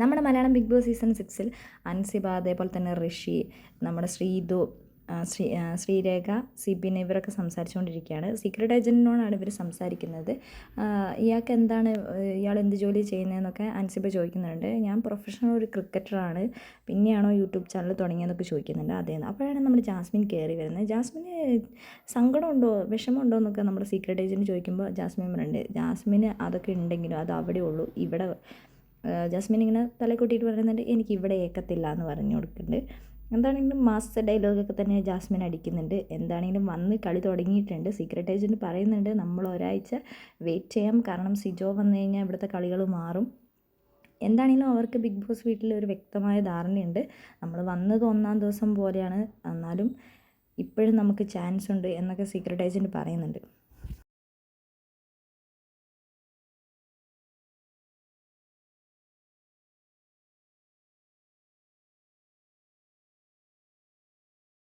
നമ്മുടെ Malayalam big boss season സിക്സിൽ അൻസിബ അതേപോലെ തന്നെ ഋഷി നമ്മുടെ ശ്രീതു ശ്രീ ശ്രീരേഖ സിബിൻ ഇവരൊക്കെ സംസാരിച്ചുകൊണ്ടിരിക്കുകയാണ്. സീക്രട്ട് ഏജന്റിനോടാണ് ഇവർ സംസാരിക്കുന്നത്. ഇയാൾക്ക് എന്താണ് ഇയാൾ എന്ത് ജോലി ചെയ്യുന്നതെന്നൊക്കെ അൻസിബ ചോദിക്കുന്നുണ്ട്. ഞാൻ പ്രൊഫഷണൽ ഒരു ക്രിക്കറ്ററാണ് പിന്നെയാണോ യൂട്യൂബ് ചാനൽ തുടങ്ങിയതെന്നൊക്കെ ചോദിക്കുന്നുണ്ട് അതേന്ന് അപ്പോഴാണ് നമ്മൾ ജാസ്മിൻ കയറി വരുന്നത്. ജാസ്മിന് സങ്കടമുണ്ടോ വിഷമമുണ്ടോ എന്നൊക്കെ നമ്മുടെ സീക്രട്ട് ഏജന്റ് ചോദിക്കുമ്പോൾ ജാസ്മിൻ പറയുന്നുണ്ട്. ജാസ്മിന് അതൊക്കെ ഉണ്ടെങ്കിലും അത് അവിടെ ഉള്ളൂ ഇവിടെ ജാസ്മിൻ ഇങ്ങനെ തലക്കൊട്ടിയിട്ട് പറയുന്നുണ്ട് എനിക്ക് ഇവിടെ ഏക്കത്തില്ല എന്ന് പറഞ്ഞു കൊടുക്കുന്നുണ്ട്. എന്താണെങ്കിലും മാസ്റ്റർ ഡയലോഗൊക്കെ തന്നെ ജാസ്മിൻ അടിക്കുന്നുണ്ട്. എന്താണെങ്കിലും വന്ന് കളി തുടങ്ങിയിട്ടുണ്ട്. സീക്രട്ട് ഏജന്റ് പറയുന്നുണ്ട് നമ്മൾ ഒരാഴ്ച വെയിറ്റ് ചെയ്യാം. കാരണം സിജോ വന്നു കഴിഞ്ഞാൽ ഇവിടുത്തെ കളികൾ മാറും. എന്താണെങ്കിലും അവർക്ക് ബിഗ് ബോസ് വീട്ടിൽ ഒരു വ്യക്തമായ ധാരണയുണ്ട്. നമ്മൾ വന്നത് ഒന്നാം ദിവസം പോലെയാണ്. എന്നാലും ഇപ്പോഴും നമുക്ക് ചാൻസ് ഉണ്ട് എന്നൊക്കെ സീക്രട്ട് ഏജന്റ് പറയുന്നുണ്ട്.